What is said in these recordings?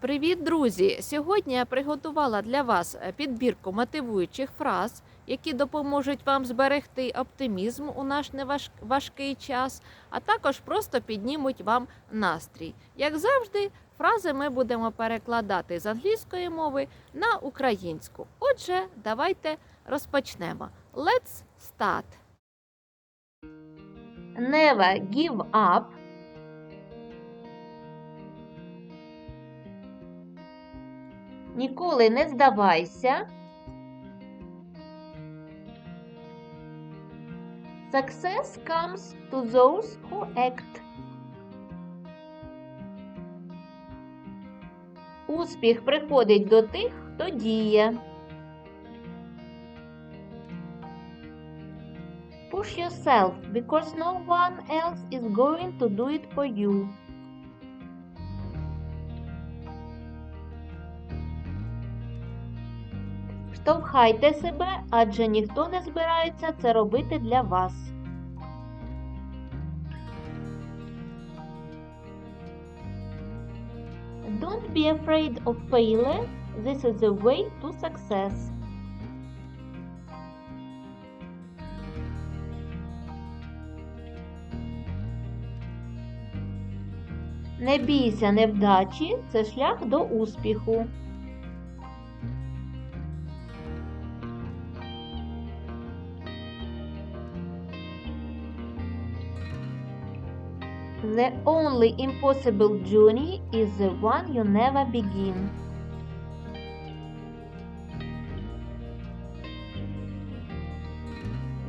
Привіт, друзі! Сьогодні я приготувала для вас е, підбірку мотивуючих фраз, які допоможуть вам зберегти оптимізм у наш неважкий час, а також просто піднімуть вам настрій. Як завжди, фрази ми будемо перекладати з англійської мови на українську. Отже, давайте розпочнемо. Let's start. Never give up. Ніколи не здавайся. Success comes to those who act. Успіх приходить до тих, хто діє. Push yourself because no one else is going to do it for you. Штовхайте себе, адже ніхто не збирається це робити для вас. Don't be afraid of failure. This is the way to success. Не бійся невдачі, це шлях до успіху. The only impossible journey is the one you never begin.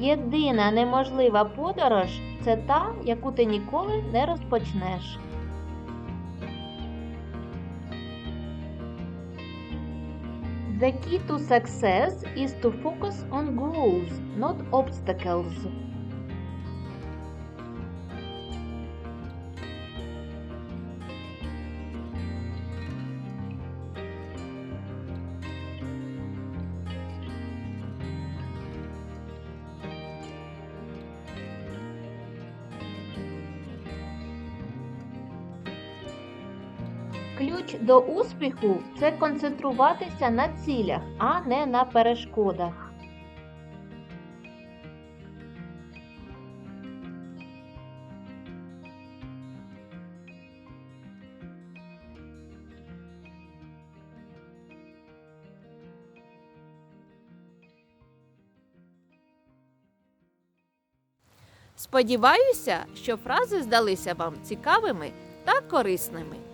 Єдина неможлива подорож це та, яку ти ніколи не розпочнеш. The key to success is to focus on goals, not obstacles. Ключ до успіху це концентруватися на цілях, а не на перешкодах. Сподіваюся, що фрази здалися вам цікавими та корисними.